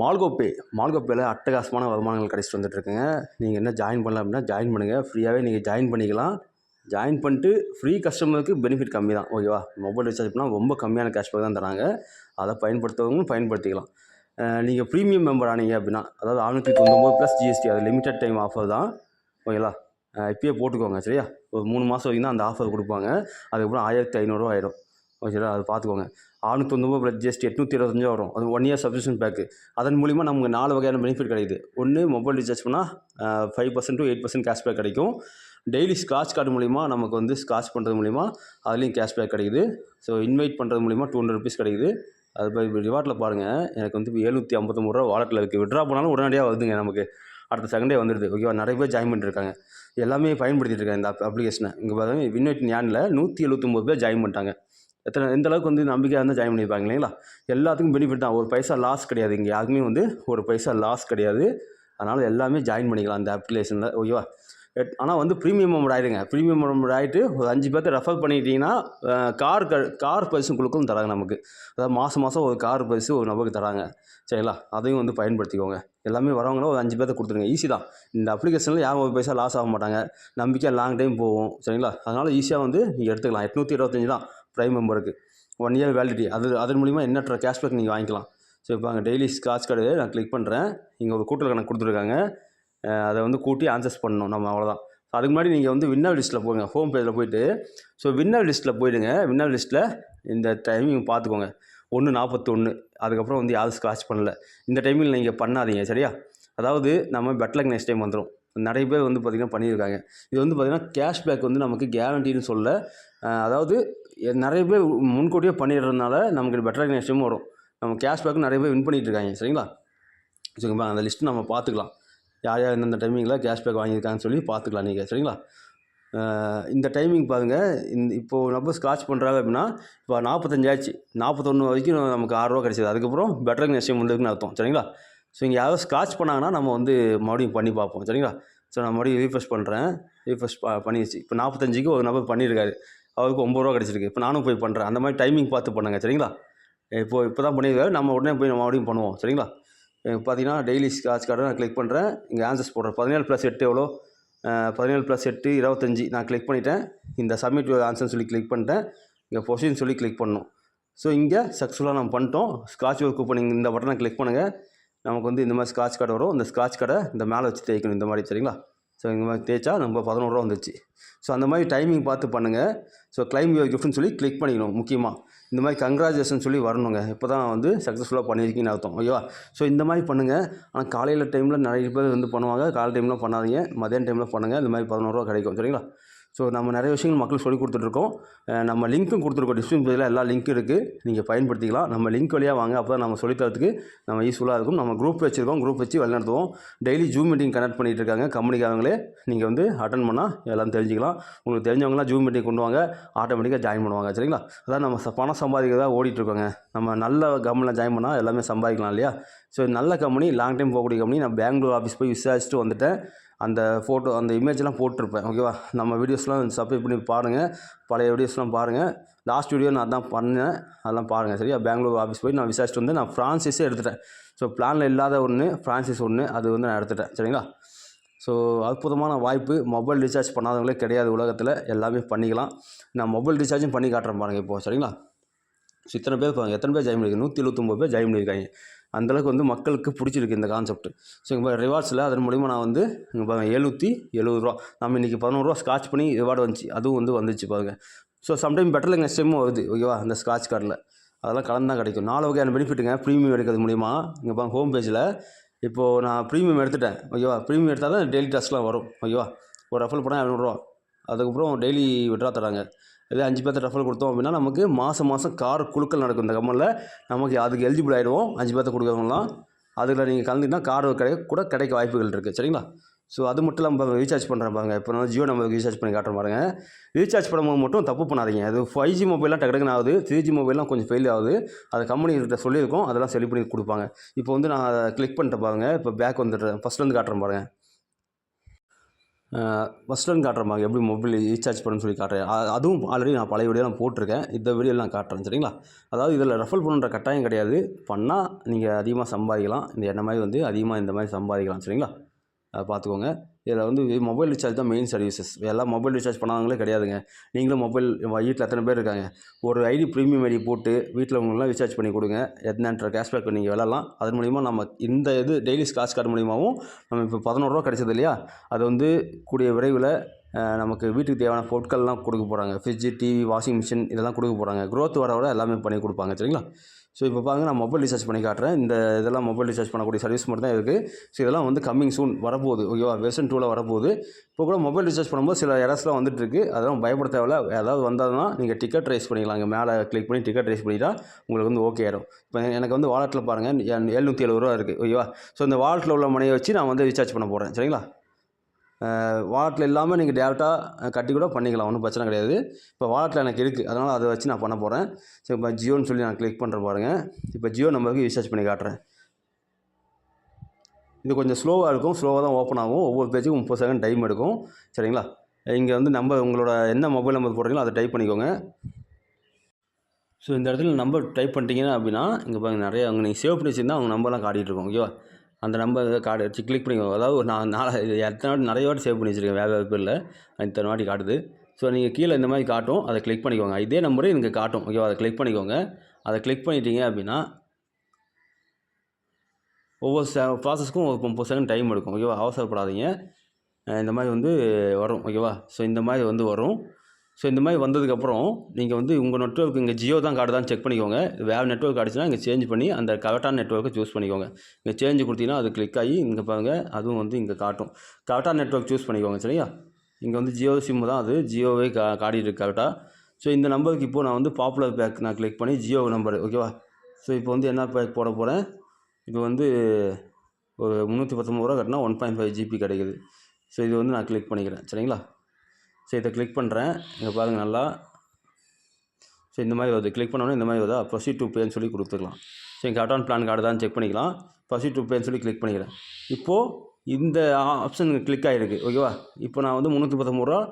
மால்கோப்பே. மால்கோப்பேயில் அட்டகாசமான வருமானங்கள் கிடச்சிட்டு வந்துட்டுருக்குங்க. நீங்கள் என்ன ஜாயின் பண்ணலாம் அப்படின்னா ஜாயின் பண்ணுங்கள் ஃப்ரீயாகவே நீங்கள் ஜாயின் பண்ணிக்கலாம். ஜாயின் பண்ணிட்டு ஃப்ரீ கஸ்டமருக்கு பெனிஃபிட் கம்மி தான் ஓகேவா மொபைல் ரீசார்ஜ் பண்ணால் ரொம்ப கம்மியான கேஷ்பேக் தான் தராங்க. அதை பயன்படுத்துறவங்களும் பயன்படுத்திக்கலாம். நீங்கள் ப்ரீமியம் மெம்பர் ஆனீங்க அப்படின்னா அதாவது ஆறுநூற்றி தொண்ணூறு ப்ளஸ் ஜிஎஸ்டி அது லிமிடெட் டைம் ஆஃபர் தான். ஓகேங்களா இப்பயே போட்டுக்கோங்க சரியா? ஒரு மூணு மாதம் வரைக்கும் தான் அந்த ஆஃபர் கொடுப்பாங்க. அதுக்கப்புறம் ஆயிரத்தி ஐநூறுரூவா ஆயிடும் ஓகேங்களா அது பார்த்துக்கோங்க ஆறுநூற்றி தொண்ணூறு ப்ளஸ் ஜிஎஸ்டி எட்நூற்றி இருபத்தஞ்சா வரும். அது ஒன் இயர் சப்ஸ்கிரிப்ஷன் பேக்கு அதன் மூலிமா நமக்கு நாலு வகையான பெனிஃபிட் கிடைக்குது. ஒன்று மொபைல் ரீசார்ஜ் பண்ணால் five percent to eight percent cashback கிடைக்கும். டெய்லி ஸ்க்ராட்ச் கார்டு மூலிமா நமக்கு வந்து ஸ்க்ராட்ச் பண்ணுறது மூலிமா அதுலேயும் கேஷ்பேக் கிடைக்குது. ஸோ இன்வைட் பண்ணுறது மூலிமா டூ ஹண்ட்ரட் ருபீஸ் கிடைக்குது. அது இப்போ ரிவார்ட்டில் பாருங்கள் எனக்கு வந்து எழுநூற்றி ஐம்பத்தொம்பது ரூபா வாலெட்டில் இருக்குது விட்ரா பண்ணாலும் உடனடியாக வருதுங்க நமக்கு. அடுத்த செகண்டே வந்துடுது ஓகேவா நிறைய பேர் ஜாயின் பண்ணிருக்காங்க எல்லாமே பயன்படுத்திட்டு இருக்காங்க இந்த அப்ளிகேஷனை இங்கே பார்த்தீங்கன்னா வின்வைட் ஞானில் நூற்றி எழுபத்தொம்பது பேர் ஜாயின் பண்ணிட்டாங்க. எத்தனை எந்த அளவுக்கு வந்து நம்பிக்கையாக இருந்தால் ஜாயின் பண்ணியிருப்பாங்க இல்லைங்களா? எல்லாத்துக்கும் பெனிஃபிட் தான். ஒரு பைசா லாஸ் கிடையாது. இங்கே யாருக்குமே வந்து ஒரு பைசா லாஸ் கிடையாது. அதனால் எல்லாமே ஜாயின் பண்ணிக்கலாம் அந்த அப்ளிகேஷனில் ஓகேவா ஆனால் வந்து ப்ரீமியம் மெம்பர் ஆகிடுங்க ப்ரீமியம் மெம்பர் ஆகிட்டு ஒரு அஞ்சு பேர்த்த ரெஃபர் பண்ணிட்டீங்கன்னா கார் க கார் பரிசும் குழுக்களும் தராங்க நமக்கு. அதாவது மாதம் மாதம் ஒரு கார் பரிசு ஒரு நபருக்கு தராங்க. சரிங்களா? அதையும் வந்து பயன்படுத்திக்கோங்க. எல்லாமே வரவங்களும் ஒரு அஞ்சு பேர்த்த கொடுத்துருங்க. ஈஸி தான். இந்த அப்ளிகேஷனில் யாரும் ஒரு பைசா லாஸ் ஆக மாட்டாங்க. நம்பிக்கையாக லாங் டைம் போகும். சரிங்களா? அதனால் ஈஸியாக வந்து நீங்கள் எடுத்துக்கலாம். எட்நூற்றி இருபத்தஞ்சி தான். ப்ரைம் மெம்பருக்கு ஒன் இயர் வேலிடிட்டி அது அதன் மூலிமா எண்ணற்ற கேஷ்பேக் நீங்கள் வாங்கிக்கலாம். ஸோ இப்போ அங்கே டெய்லி ஸ்காட்ச் கார்டு நான் கிளிக் பண்ணுறேன் இங்கே ஒரு கூட்டல் கணக்கு கொடுத்துருக்காங்க. அதை வந்து கூட்டி ஆன்சர்ஸ் பண்ணணும். நம்ம அவ்வளோதான் அதுக்கு முன்னாடி நீங்கள் வந்து வின்னர் லிஸ்ட்டில் போங்க. ஹோம் பேஜில் போயிட்டு ஸோ வின்னர் லிஸ்ட்டில் போயிடுங்க. வின்னர் லிஸ்ட்டில் இந்த டைமிங் பார்த்துக்கோங்க ஒன்று நாற்பத்தொன்று அதுக்கப்புறம் வந்து யாரும் ஸ்க்ராட்ச் பண்ணல. இந்த டைமில் நீங்கள் பண்ணாதீங்க சரியா? அதாவது நம்ம பெட்லக் நெக்ஸ்ட் டைம் வந்துடும் நிறைய பேர் வந்து பார்த்திங்கன்னா பண்ணியிருக்காங்க. இது வந்து பார்த்திங்கன்னா கேஷ்பேக் வந்து நமக்கு கேரண்டின்னு சொல்ல அதாவது நிறைய பேர் முன்கூட்டியே பண்ணிடுறதுனால நமக்கு பெட்டர் ரெகனேஷனும் வரும். நம்ம கேஷ்பேக்கும் நிறைய பேர் வின் பண்ணிகிட்ருக்காங்க இருக்காங்க சரிங்களா சரிங்களா அந்த லிஸ்ட்டு நம்ம பார்த்துக்கலாம். யார் யார் இந்தந்த டைமிங்கில் கேஷ்பேக் வாங்கியிருக்காங்கன்னு சொல்லி பார்த்துக்கலாம் நீங்கள் சரிங்களா? இந்த டைமிங் பாருங்கள் இந்த இப்போது நம்ம ஸ்க்ராட்ச் பண்ணுறாங்க அப்படின்னா இப்போ நாற்பத்தஞ்சாச்சு நாற்பத்தொன்று வரைக்கும் நமக்கு ஆறுரூவா கிடைச்சிது. அதுக்கப்புறம் பெட்டர் நெக்ஸ்ட் வந்துருக்குன்னு அர்த்தம் சரிங்களா? ஸோ இங்கே யாராவது ஸ்க்ராட்ச் பண்ணாங்கன்னா நம்ம வந்து மறுபடியும் பண்ணி பார்ப்போம் சரிங்களா? ஸோ நான் மறுபடியும் ரீஃப்ரெஷ் பண்ணுறேன் ரீஃப்ரெஷ் பண்ணிடுச்சு இப்போ நாற்பத்தஞ்சுக்கு ஒரு நபர் பண்ணியிருக்காரு. அவருக்கு ஒம்பது ரூபா கிடச்சிருக்கு. இப்போ நானும் போய் பண்ணுறேன் அந்த மாதிரி டைமிங் பார்த்து பண்ணுங்க சரிங்களா? இப்போ இப்போ தான் பண்ணியிருக்காரு. நம்ம உடனே போய் நம்ம மறுபடியும் பண்ணுவோம் சரிங்களா? பார்த்தீங்கன்னா டெய்லி ஸ்க்ராட்ச் கார்டை நான் கிளிக் பண்ணுறேன் இங்கே ஆன்சர்ஸ் போடுறேன். பதினேழு ப்ளஸ் எட்டு எவ்வளோ? பதினேழு ப்ளஸ் எட்டு இருபத்தஞ்சி. நான் கிளிக் பண்ணிட்டேன். இந்த சப்மிட் ஆன்சர்னு சொல்லி கிளிக் பண்ணிட்டேன். இங்கே பொசிஷன் சொல்லி கிளிக் பண்ணணும் ஸோ இங்கே சக்ஸஸ்ஃபுல்லாக நம்ம பண்ணிட்டோம். ஸ்க்ராட்ச் ஒர்க் கூப்பன் இந்த பட்டனை கிளிக் பண்ணுங்கள் நமக்கு வந்து இந்த மாதிரி ஸ்க்ராட்ச் கார்டு வரும். இந்த ஸ்க்ராட்ச் கார்டை இந்த மேலே வச்சு தேய்க்கணும் இந்த மாதிரி சரிங்களா? ஸோ இந்த மாதிரி தேய்ச்சா நம்ம பதினோருவா வந்துச்சு ஸோ அந்த மாதிரி டைமிங் பார்த்து பண்ணுங்கள் ஸோ கிளைம் யுவர் கிஃப்ட்னு சொல்லி கிளிக் பண்ணிக்கணும் முக்கியமாக இந்த மாதிரி கங்க்ராச்சுலேஷன் சொல்லி வரணுங்க. இப்போ தான் வந்து சக்ஸஸ்ஃபுல்லாக பண்ணியிருக்கீங்கன்னு அர்த்தம் ஓகேவா ஸோ இந்த மாதிரி பண்ணுங்கள் ஆனால் காலையில் டைமில் நிறைய பேர் வந்து பண்ணுவாங்க. காலை டைமில் பண்ணாதீங்க. மதியான டைமில் பண்ணுங்கள் இந்த மாதிரி பதினோருவா கிடைக்கும் சரிங்களா? ஸோ நம்ம நிறைய விஷயங்கள் மக்களுக்கு சொல்லி கொடுத்துட்ருக்கோம். நம்ம லிங்க்கும் கொடுத்துருக்கோம். டிஸ்கிரிப்ஷன் பேஜில் எல்லா லிங்க்கும் இருக்குது நீங்கள் பயன்படுத்திக்கலாம். நம்ம லிங்க் வழியாக வாங்க. அப்போ தான் நம்ம சொல்லித்தரத்துக்கு நம்ம யூஸ்ஃபுல்லாக இருக்கும். நம்ம குரூப் வச்சுருக்கோம். குரூப் வச்சு வழிநடத்துவோம். டெய்லி ஜூம் மீட்டிங் கனெக்ட் பண்ணிகிட்டு இருக்காங்க. கம்பெனிக்காரங்களே நீங்கள் வந்து அட்டன் பண்ணால் எல்லாம் தெரிஞ்சுக்கலாம். உங்களுக்கு தெரிஞ்சவங்களாம் ஜூம் மீட்டிங் கொண்டு வாங்க. ஆட்டோமேட்டிக்காக ஜாயின் பண்ணுவாங்க. சரிங்களா? அதான் நம்ம பணம் சம்பாதிக்கிறதா ஓடிட்டுருக்கோங்க. நம்ம நல்ல கம்பெனியில் ஜாயின் பண்ணால் எல்லாமே சம்பாதிக்கலாம் இல்லையா? ஸோ நல்ல கம்பெனி லாங் டைம் போகக்கூடிய கம்பெனி நான் பெங்களூர் ஆஃபீஸ் போய் விசாரிச்சுட்டு வந்துட்டேன். அந்த ஃபோட்டோ அந்த இமேஜ்லாம் போட்டிருப்பேன். ஓகேவா நம்ம வீடியோஸ்லாம் சப்ஸ்கிரைப் பண்ணி பாருங்கள் பழைய வீடியோஸ்லாம் பாருங்கள் லாஸ்ட் வீடியோ நான் அதான் பண்ணேன். அதெல்லாம் பாருங்கள் சரியா? பெங்களூர் ஆஃபீஸ் போய் நான் விசாரிச்சுட்டு வந்து நான் ஃப்ரான்சிஸே எடுத்துட்டேன். ஸோ பிளானில் இல்லாத ஒன்று ஃப்ரான்சிஸ் ஒன்று அது வந்து நான் எடுத்துட்டேன். சரிங்களா? ஸோ அற்புதமான வாய்ப்பு. மொபைல் ரீசார்ஜ் பண்ணாதவங்களே கிடையாது உலகத்தில். எல்லாமே பண்ணிக்கலாம். நான் மொபைல் ரீசார்ஜும் பண்ணி காட்டுறேன் பாருங்கள் இப்போது சரிங்களா? ஸோ இத்தனை பேர் பாருங்கள் எத்தனை பேர் ஜாயின் பண்ணியிருக்காங்க நூற்றி எழுபத்தொம்பது பேர் ஜாயின் பண்ணியிருக்காங்க அந்தளவுக்கு வந்து மக்களுக்கு பிடிச்சிருக்கு இந்த கான்செப்ட் ஸோ இப்போ ரிவார்ட்ஸில் அதன் மூலிமா நான் வந்து இங்கே பாருங்கள் எழுநூற்றி எழுபது ரூபா. நம்ம இன்றைக்கி பதினோருவா ஸ்காட்ச் பண்ணி ரிவார்டு வந்துச்சு. அதுவும் வந்து வந்துச்சு பாருங்கள் ஸோ சம்டைம் பெட்டரில் எங்கள் ஸ்டெம்மும் வருது. ஓகேவா? அந்த ஸ்காட்ச் கார்டில் அதெல்லாம் கலந்து தான் கிடைக்கும். நாலு வகையான பெனிஃபிட்டுங்க ப்ரீமியம் எடுக்கிறது மூலிமா இங்கே பாருங்க ஹோம் பேஜில் இப்போது நான் ப்ரீமியம் எடுத்துட்டேன். ஓகேவா? ப்ரீமியம் எடுத்தால் தான் டெய்லி டெஸ்ட்லாம் வரும். ஓகேவா? ஒரு ரெஃபல் பண்ணால் இரநூறுவா அதுக்கப்புறம் டெய்லி விட்ரா தராங்க. இதே அஞ்சு பேர்த்த ரெஃபர் கொடுத்தோம் அப்படின்னா நமக்கு மாதம் மாதம் கார் குழுக்கள் நடக்கும். இந்த கம்பெனியில் நமக்கு அதுக்கு எலிஜிபிள் ஆகிடுவோம் அஞ்சு பேர்த்த கொடுக்குறவங்களாம் அதில் நீங்கள் கலந்துக்கிட்டால் கார் கிடைக்க கூட கிடைக்க வாய்ப்புகள் இருக்குது சரிங்களா? ஸோ அது மட்டும் இல்லாமல் ரீசார்ஜ் பண்ணுறேன் பாருங்க. இப்போ நான் ஜியோ நம்ம ரீசார்ஜ் பண்ணி காட்டுறேன் பாருங்க. ரீசார்ஜ் பண்ணும்போது மட்டும் தப்பு பண்ணாதீங்க. அது ஃபைவ் ஜி மொபைல்லாம் டக்கு டக்குன்னு ஆகுது. த்ரீ ஜி மொபைல்லாம் கொஞ்சம் ஃபெயில் ஆகுது. அது கம்பெனிகிட்ட சொல்லியிருக்கோம். அதெல்லாம் சரி பண்ணி கொடுப்பாங்க. இப்போ வந்து நான் அதை கிளிக் பண்ணிட்டு பாருங்க. இப்போ பேக் வந்துடுறேன். ஃபஸ்ட்லேருந்து காட்டுறேன் பாருங்கள் ஃபஸ்ட் ரன் காட்டுறேன் பாருங்க எப்படி மொபைல் ரீசார்ஜ் பண்ணணும்னு சொல்லி காட்டுறேன். அதுவும் ஆல்ரெடி நான் பழைய வீடியோ நான் போட்டிருக்கேன். இந்த வீடியோ நான் காட்டுறேன் சரிங்களா? அதாவது இதில் ரெஃபர் பண்ணுற கட்டாயம் கிடையாது. பண்ணால் நீங்கள் அதிகமாக சம்பாதிக்கலாம். இந்த என்ன மாதிரி வந்து அதிகமாக இந்த மாதிரி சம்பாதிக்கலாம் சரிங்களா? அதை பார்த்துக்கோங்க. இதில் வந்து மொபைல் ரீசார்ஜ் தான் மெயின் சர்வீசஸ் எல்லாம் மொபைல் ரீசார்ஜ் பண்ணாதவங்களே கிடையாதுங்க. நீங்களும் மொபைல் வீட்டில் எத்தனை பேர் இருக்காங்க? ஒரு ஐடி ப்ரீமியம் ஐடி போட்டு வீட்டில் உங்களெலாம் ரீசார்ஜ் பண்ணி கொடுங்க. எத்தனைன்ற கேஷ்பேக் நீங்கள் விளாட்லாம் அதன் மூலிமா நம்ம இந்த இது டெய்லி ஸ்காட்ச் கார்டு மூலியமாகவும் நம்ம இப்போ பதினோருவா கிடைச்சது இல்லையா? அது வந்து கூடிய விரைவில் நமக்கு வீட்டுக்கு தேவையான பொருட்கள்லாம் கொடுக்க போகிறாங்க ஃப்ரிட்ஜு டிவி வாஷிங் மிஷின் இதெல்லாம் கொடுக்க போகிறாங்க க்ரோத் வர வர எல்லாமே பண்ணி கொடுப்பாங்க. சரிங்களா? ஸோ இப்போ பாருங்க நான் மொபைல் ரீசார்ஜ் பண்ணி காட்டுறேன். இந்த இதெல்லாம் மொபைல் ரீசார்ஜ் பண்ணக்கூடிய சர்வீஸ் மட்டும் தான் இருக்குது ஸோ இதெல்லாம் வந்து கம்மிங் சூன் வரப்போகுது ஓகேவா வெர்ஷன் டூவில் வரப்போகுது. இப்போ கூட மொபைல் ரீசார்ஜ் பண்ணும்போது சில இடஸ்லாம் வந்துட்டு இருக்கு. அதெல்லாம் பயப்பட தேவையில்ல. ஏதாவது வந்தால்னா நீங்கள் டிக்கெட் ரைஸ் பண்ணிக்கலாம். இங்கே மேலே கிளிக் பண்ணி டிக்கெட் ரைஸ் பண்ணிட்டா உங்களுக்கு வந்து ஓகே ஆயிடும் இப்போ எனக்கு வந்து வாலெட்டில் பாருங்கள் எழுநூற்றி எழுபது ரூபா இருக்குது ஓகேவா ஸோ இந்த வாலெட்டில் உள்ள மணியை வச்சு நான் வந்து ரீசார்ஜ் பண்ண போகிறேன் சரிங்களா? வாலெட்டில் இல்லாமல் நீங்கள் டேரெக்டாக கட்டி கூட பண்ணிக்கலாம். ஒன்றும் பிரச்சனை கிடையாது. இப்போ வாலெட்டில் எனக்கு இருக்குது அதனால் அதை வச்சு நான் பண்ண போகிறேன் ஸோ இப்போ ஜியோன்னு சொல்லி நான் கிளிக் பண்ணுற பாருங்கள் இப்போ ஜியோ நம்பருக்கு ரீசார்ஜ் பண்ணி காட்டுறேன். இது கொஞ்சம் ஸ்லோவாக இருக்கும். ஸ்லோவாக தான் ஓப்பன் ஆகும். ஒவ்வொரு பேஜுக்கும் முப்பது செகண்ட் டைம் எடுக்கும். சரிங்களா? இங்கே வந்து நம்பர் உங்களோட என்ன மொபைல் நம்பர் போடுறீங்களோ அதை டைப் பண்ணிக்கோங்க. ஸோ இந்த இடத்துல நம்பர் டைப் பண்ணிட்டீங்கன்னா அப்படின்னா இங்கே பாருங்கள் நிறைய அவங்க நீங்கள் சேவ் பண்ணி வச்சிருந்தா அவங்க நம்பர்லாம் காட்டிகிட்டு இருக்கோம். ஓகேவா அந்த நம்பர் கார்டு வச்சு கிளிக் பண்ணிக்கோங்க அதாவது ஒரு நான் நாலு எத்தனை வாட்டி நிறைய வாட்டி சேவ் பண்ணி வச்சுருக்கேன் வேறு வேறு பேரில். இத்தனை வாட்டி காட்டுது. ஸோ நீங்கள் கீழே இந்த மாதிரி காட்டும் அதை கிளிக் பண்ணிக்கோங்க. இதே நம்பரே எனக்கு காட்டும். ஓகேவா அதை கிளிக் பண்ணிக்கோங்க. அதை கிளிக் பண்ணிட்டீங்க அப்படின்னா ஒவ்வொரு செ ப்ராசஸ்க்கும் ஒரு முப்பது செகண்ட் டைம் எடுக்கும். ஓகேவா அவசரப்படாதீங்க. இந்த மாதிரி வந்து வரும். ஓகேவா ஸோ இந்த மாதிரி வந்து வரும். ஸோ இந்த மாதிரி வந்ததுக்கப்புறம் நீங்கள் வந்து உங்கள் நெட்ஒர்க் இங்கே ஜியோ தான் கார்டு செக் பண்ணிக்கோங்க. வேறு நெட்ஒர்க் ஆடிச்சுன்னா இங்கே சேஞ்ச் பண்ணி அந்த கரெக்டான நெட்ஒர்க்கை சூஸ் பண்ணிக்கோங்க. இங்கே சேஞ்ச் கொடுத்தீங்கன்னா அது கிளிக் ஆகி இங்கே பாருங்கள் அதுவும் வந்து இங்கே காட்டும். கரெக்டான நெட்ஒர்க் சூஸ் பண்ணிக்கோங்க சரியா? இங்கே வந்து ஜியோ சிம்மு தான் அது. ஜியோவே கா காட்டிட்டு கரெக்டாக ஸோ இந்த நம்பருக்கு இப்போது நான் வந்து பாப்புலர் பேக் நான் கிளிக் பண்ணி ஜியோ நம்பர் ஓகேவா ஸோ இப்போ வந்து என்ன பேக் போட போகிறேன் இப்போ வந்து ஒரு முந்நூற்றி பத்தொம்பது ரூபா கட்டினா ஒன் பாயிண்ட் ஃபைவ் ஜிபி கிடைக்குது. ஸோ இது வந்து நான் கிளிக் பண்ணிக்கிறேன் சரிங்களா? ஸோ இதை கிளிக் பண்ணுறேன் இங்கே பாருங்கள் நல்லா. ஸோ இந்த மாதிரி வருது. கிளிக் பண்ணோன்னே இந்த மாதிரி வருதா. ப்ரொசீட் டு பேன்னு சொல்லி கொடுத்துக்கலாம். ஸோ இங்கே அட்டான் பிளான் கார்டு தான் செக் பண்ணிக்கலாம். ப்ரொசீட் டு பேன்னு சொல்லி கிளிக் பண்ணிக்கிறேன். இப்போது இந்த ஆப்ஷன் கிளிக் ஆகிருக்கு ஓகேவா இப்போ நான் வந்து முந்நூற்றி பத்தொம்பது ரூபா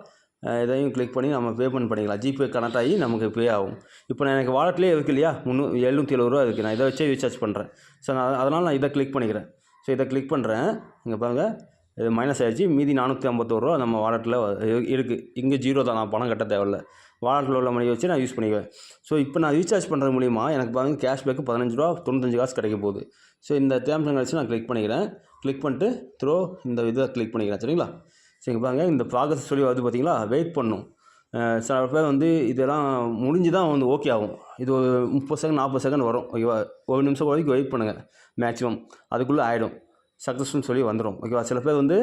இதையும் கிளிக் பண்ணி நம்ம பேமெண்ட் பண்ணிக்கலாம். ஜிபே கனெக்ட் ஆகி நமக்கு பே ஆகும். இப்போ நான் எனக்கு வாலெட்லேயே இருக்கு இல்லையா? முந்நூ எழுநூற்றி எழுபது ரூபா இருக்குது நான் இதை வச்சே ரீசார்ஜ் பண்ணுறேன் ஸோ நான் அதனால் நான் இதை கிளிக் பண்ணிக்கிறேன். ஸோ இதை கிளிக் பண்ணுறேன் இங்கே பாருங்கள் இது மைனஸ் ஆகிடுச்சு மீதி நானூற்றி ஐம்பத்தோரு ரூபா நம்ம வாலெட்டில் இருக்குது இங்கே ஜீரோ தான். நான் பணம் கட்ட தேவையில்ல. வாலெட்டில் உள்ள மணியை வச்சு நான் யூஸ் பண்ணிக்குவேன். ஸோ இப்போ நான் ரீசார்ஜ் பண்ணுறது மூலிமா எனக்கு பாருங்கள் கேஷ்பேக்கு பதினஞ்சு ரூபா தொண்ணூத்தஞ்சு காசு கிடைக்க போகுது. ஸோ இந்த தேம்சங் வச்சு நான் கிளிக் பண்ணிக்கிறேன். கிளிக் பண்ணிட்டு த்ரோ இந்த இதை கிளிக் பண்ணிக்கிறேன். சரிங்களா? சரிங்க பாருங்க இந்த ப்ராக்ரஸ் சொல்லி வருது பார்த்தீங்களா வெயிட் பண்ணும். சில பேர் வந்து இதெல்லாம் முடிஞ்சு தான் வந்து ஓகே ஆகும். இது ஒரு முப்பது செகண்ட் நாற்பது செகண்ட் வரும். ஓகேவா? ஒரு நிமிஷம் வரைக்கும் வெயிட் பண்ணுங்கள் மேக்ஸிமம் அதுக்குள்ளே ஆகிடும் சக்ஸஸ்ஃபுல்னு சொல்லி வந்துடும் ஓகேவா சில பேர் வந்து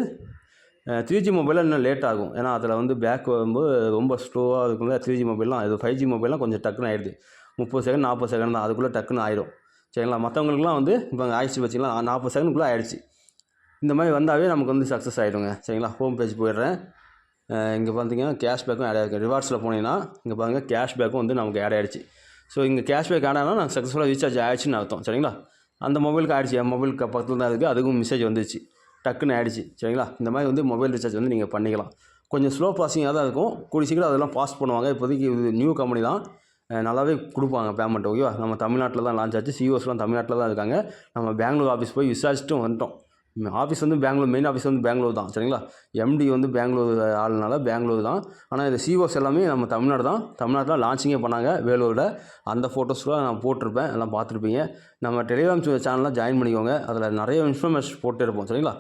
த்ரீ ஜி மொபைலில் இன்னும் லேட் ஆகும். ஏன்னா அதில் வந்து பேக் வரும்போது ரொம்ப ஸ்லோவாக இருக்கும்ல த்ரீ ஜி மொபைல்லாம் இது ஃபைவ் ஜி மொபைல்லாம் கொஞ்சம் டக்குன்னு ஆயிடுது. முப்பது செகண்ட் நாற்பது செகண்ட் தான். அதுக்குள்ளே டக்குன்னு ஆயிடும் சரிங்களா? மற்றவங்களுக்குலாம் வந்து இப்போ ஆயிடுச்சு வச்சிங்களா நாற்பது செகண்டுக்குள்ளே ஆயிடுச்சு. இந்த மாதிரி வந்தாவே நமக்கு வந்து சக்ஸஸ் ஆகிடுங்க சரிங்களா? ஹோம் பேஜ் போயிடுறேன். இங்கே பார்த்தீங்கன்னா கேஷ்பேக்கும் ஆட் ஆகிருக்கு ரிவார்ட்ஸில் போனீங்கன்னா இங்கே பாருங்கள் கேஷ்பேக்கும் வந்து நமக்கு ஆட் ஆகிடுச்சு ஸோ இங்கே கேஷ்பேக் ஆட் ஆனால் சக்ஸஸ்ஃபுல்லாக ரீசார்ஜ் ஆயிடுச்சுன்னு அர்த்தம். சரிங்களா? அந்த மொபைலுக்கு ஆயிடுச்சு. என் மொபைலுக்கு பக்கத்தில் தான் இருக்குது அதுக்கும் மெசேஜ் வந்துச்சு. டக்குன்னு ஆயிடுச்சு. சரிங்களா? இந்த மாதிரி வந்து மொபைல் ரீசார்ஜ் வந்து நீங்கள் பண்ணிக்கலாம். கொஞ்சம் ஸ்லோ ப்ராசிங்காக தான் இருக்கும். கூடி சீக்கிரம் அதெல்லாம் பாஸ் பண்ணுவாங்க. இப்போதைக்கு இது நியூ கம்பெனி தான். நல்லாவே கொடுப்பாங்க பேமெண்ட் ஓகேவா நம்ம தமிழ்நாட்டில் தான் லான்ச் ஆச்சு. சிஓஸ்லாம் தமிழ்நாட்டில் தான் இருக்காங்க. நம்ம பெங்களூர் ஆஃபீஸ் போய் விசாரிச்சுட்டும் வந்துட்டோம். ஆஃபீஸ் வந்து பெங்களூர் மெயின் ஆஃபீஸ் வந்து பெங்களூர் தான் சரிங்களா? எம்டி வந்து பெங்களூர் ஆளுனால பெங்களூர் தான். ஆனால் இந்த சிஓஸ் எல்லாமே நம்ம தமிழ்நாடு தான். தமிழ்நாட்டில் லான்ச்சிங்கே பண்ணாங்க வேலூரில். அந்த ஃபோட்டோஸ்லாம் நான் போட்டிருப்பேன் எல்லாம் பார்த்துருப்பீங்க. நம்ம டெலிகிராம் சேனலில் ஜாயின் பண்ணிக்கோங்க. அதில் நிறைய இன்ஃபர்மேஷன் போட்டு இருப்போம் சரிங்களா?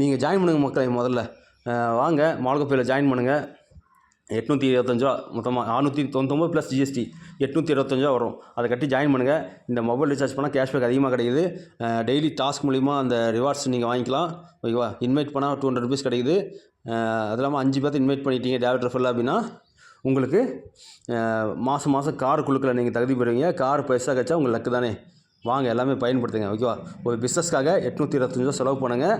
நீங்கள் ஜாயின் பண்ணுங்கள் மக்களை முதல்ல. வாங்க மால்கோப்பையில் ஜாயின் பண்ணுங்கள் எட்நூற்றி இருபத்தஞ்சா மொத்தமாக நானூற்றி தொண்ணூத்தொம்பது ப்ளஸ் ஜிஎஸ்டி எட்நூற்றி இருபத்தஞ்சா வரும். அதை கட்டி ஜாயின் பண்ணுங்கள் இந்த மொபைல் ரீசார்ஜ் பண்ணால் கேஷ்பேக் அதிகமாக கிடைக்குது. டெய்லி டாஸ்க் மூலிமா அந்த ரிவார்ட்ஸ் நீங்கள் வாங்கிக்கலாம். ஓகேவா இன்வைட் பண்ணால் டூ ஹண்ட்ரட் ருபீஸ் கிடைக்குது. அது இல்லாமல் அஞ்சு பேர்த்து இன்வைட் பண்ணிட்டீங்க டேரக்ட் ஃபுல்லாக அப்படின்னா உங்களுக்கு மாதம் மாதம் கார் குழுக்களை நீங்கள் தகுதி பெறுவீங்க. கார் பைசா கிடச்சா உங்களுக்கு லக்கு தானே. வாங்க எல்லாமே பயன்படுத்துங்க ஓகேவா ஒரு பிஸ்னஸ்க்காக எட்நூற்றி இருபத்தஞ்சு ரூபா செலவு பண்ணுங்கள்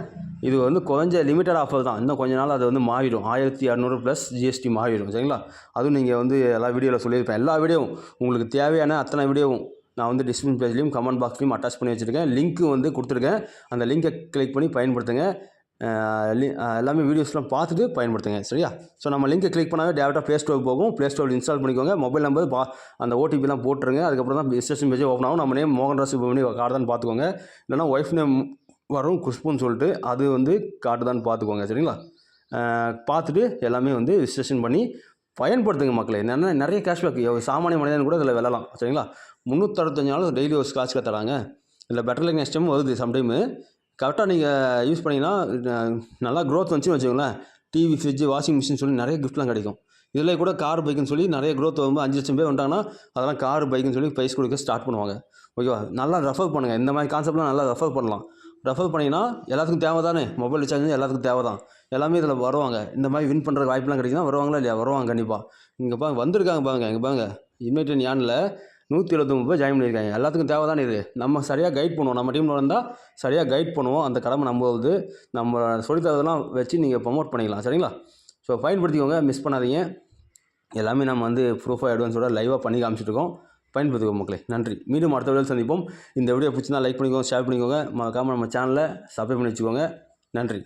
இது வந்து கொஞ்சம் லிமிட்டட் ஆஃபர் தான். இன்னும் கொஞ்ச நாள் அது வந்து மாறிடும். ஆயிரத்தி இரநூறு ப்ளஸ் ஜிஎஸ்டி மாறிடும் சரிங்களா? அதுவும் நீங்கள் வந்து எல்லா வீடியோவில் சொல்லியிருப்பேன். எல்லா வீடியோவும் உங்களுக்கு தேவையான அத்தனை வீடியோவும் நான் வந்து டிஸ்கிரிப்ஷன் பேஜ்லையும் கமெண்ட் பாக்ஸ்லையும் அட்டாச் பண்ணி வச்சுருக்கேன். லிங்க்கு வந்து கொடுத்துருக்கேன். அந்த லிங்கை கிளிக் பண்ணி பயன்படுத்துங்க. எல்லாமே வீடியோஸ்லாம் பார்த்துட்டு பயன்படுத்துங்க சரியா? ஸோ நம்ம லிங்க்கை கிளிக் பண்ணாவே டேரெக்டாக ப்ளே ஸ்டோர் போகும். ப்ளே ஸ்டோர் இன்ஸ்டால் பண்ணிக்கோங்க. மொபைல் நம்பர் பா அந்த ஓடிபிலாம் போட்டுருங்க. அதுக்கப்புறம் தான் ரிஜிஸ்ட்ரேஷன் பேஜே ஓப்பன் ஆகும். நம்ம நேம் மோகன் ராஜ் பண்ணி காட்டுதான்னு பார்த்துக்கோங்க. இல்லைனா ஒய்ஃப் நேம் வரும் குஷ்புன்னு சொல்லிட்டு அது வந்து காட்டுதான்னு பார்த்துக்கோங்க சரிங்களா? பார்த்துட்டு எல்லாமே வந்து ரிஜிஸ்ட்ரேஷன் பண்ணி பயன்படுத்துங்க மக்களை. என்னென்னா நிறைய கேஷ்பேக் சாமானிய மனிதன் கூட இதில் விளலாம் சரிங்களா? முந்நூற்றறுபத்தஞ்சு நாள் டெய்லி ஒரு ஸ்க்ராட்ச் தராங்க. இதில் பெட்டர் லைக் நெக்ஸ்ட் டைம் வருது சம்டைமு கரெக்டாக நீங்கள் யூஸ் பண்ணிங்கன்னா நல்லா க்ரோத் வந்துச்சுன்னு வச்சுக்கோங்களேன். டிவி ஃப்ரிட்ஜு வாஷிங் மிஷின் சொல்லி நிறைய கிஃப்ட்லாம் கிடைக்கும். இதில் கூட கார் பைக்குன்னு சொல்லி நிறைய க்ரோத் வரும்போது அஞ்சு லட்சம் பேர் வந்துட்டாங்கன்னா அதெல்லாம் கார் பைக்குன்னு சொல்லி ப்ரைஸ் கொடுக்க ஸ்டார்ட் பண்ணுவாங்க. ஓகேவா நல்லா ரெஃபர் பண்ணுங்கள் இந்த மாதிரி கான்செப்ட்லாம் நல்லா ரெஃபர் பண்ணலாம். ரெஃபர் பண்ணிங்கன்னா எல்லாத்துக்கும் தேவை தானே மொபைல் ரீசார்ஜ் எல்லாத்துக்கும் தேவை தான் எல்லாமே இதில் வருவாங்க. இந்த மாதிரி வின் பண்ணுற வாய்ப்புலாம் கிடைக்குன்னா வருவாங்களா இல்லையா? வருவாங்க கண்டிப்பாக இங்கே பாருங்க வந்திருக்காங்க பாருங்க இங்கே பாருங்க. யுனைடெட் யானில் நூற்றி எழுபத்தொம்பது பேர் ஜாயின் பண்ணியிருக்காங்க. எல்லாத்துக்கும் தேவை தானே இது? நம்ம சரியாக கைட் பண்ணுவோம். நம்ம டீமில் வந்தால் சரியாக கைட் பண்ணுவோம். அந்த கடமை நம்ம வந்து நம்ம சொல்லித்தரதெல்லாம் வச்சு நீங்கள் ப்ரொமோட் பண்ணிக்கலாம். சரிங்களா? ஸோ பயன்படுத்திக்கோங்க. மிஸ் பண்ணாதீங்க. எல்லாமே நம்ம வந்து ப்ரூஃபாக அட்வான்ஸோட லைவாக பண்ணி காமிச்சிட்ருக்கோம் பயன்படுத்திக்கோ மக்களே. நன்றி. மீண்டும் அடுத்த வீடியோ சந்திப்போம். இந்த வீடியோ பிடிச்சிருந்தா லைக் பண்ணிக்கோங்க ஷேர் பண்ணிக்கோங்க. மறக்காமல் நம்ம சேனலை சப்ஸ்கிரைப் பண்ணி வச்சுக்கோங்க. நன்றி.